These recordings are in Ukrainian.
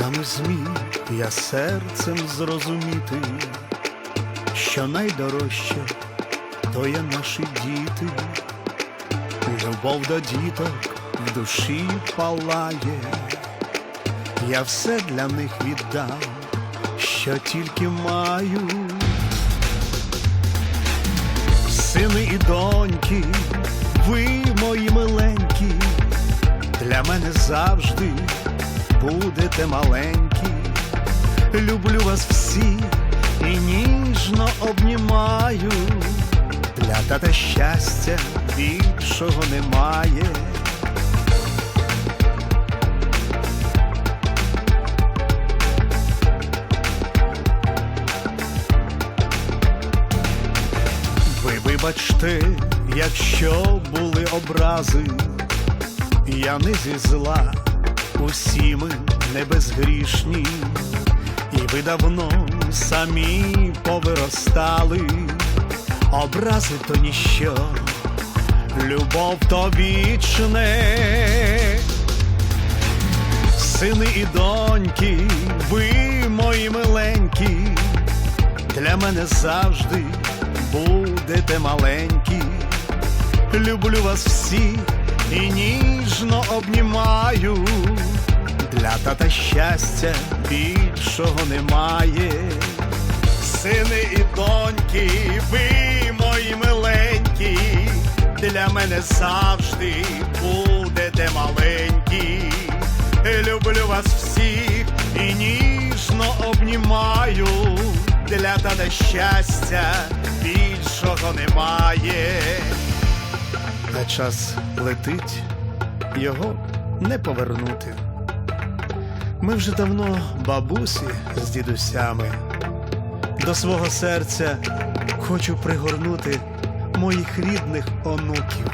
Не зміг я серцем зрозуміти, що найдорожче то є наші діти, любов до діток в душі палає, я все для них віддам, що тільки маю. Сини і доньки, ви мої миленькі, для мене завжди будете маленькі. Люблю вас всіх і ніжно обнімаю. Для тата щастя більшого немає. Ви вибачте, якщо були образи, я не зі зла, усі ми не безгрішні, і ви давно самі повиростали, образи то ніщо, любов то вічне. Сини і доньки, ви мої миленькі, для мене завжди будете маленькі. Люблю вас всіх і ніжно обнімаю. Для тата щастя більшого немає. Сини і доньки, ви мої миленькі, для мене завжди будете маленькі. Люблю вас всіх і ніжно обнімаю. Для тата щастя більшого немає. А час летить, його не повернути. Ми вже давно бабусі з дідусями. До свого серця хочу пригорнути моїх рідних онуків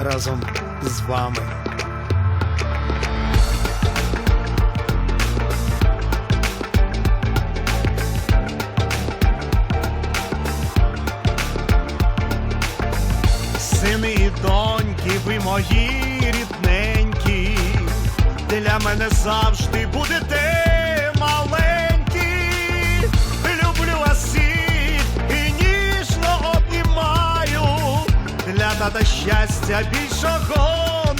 разом з вами. Сини і доньки, ви мої рідненькі, для мене завжди будете маленькі. Люблю вас і ніжно обнімаю. Для тата щастя більшого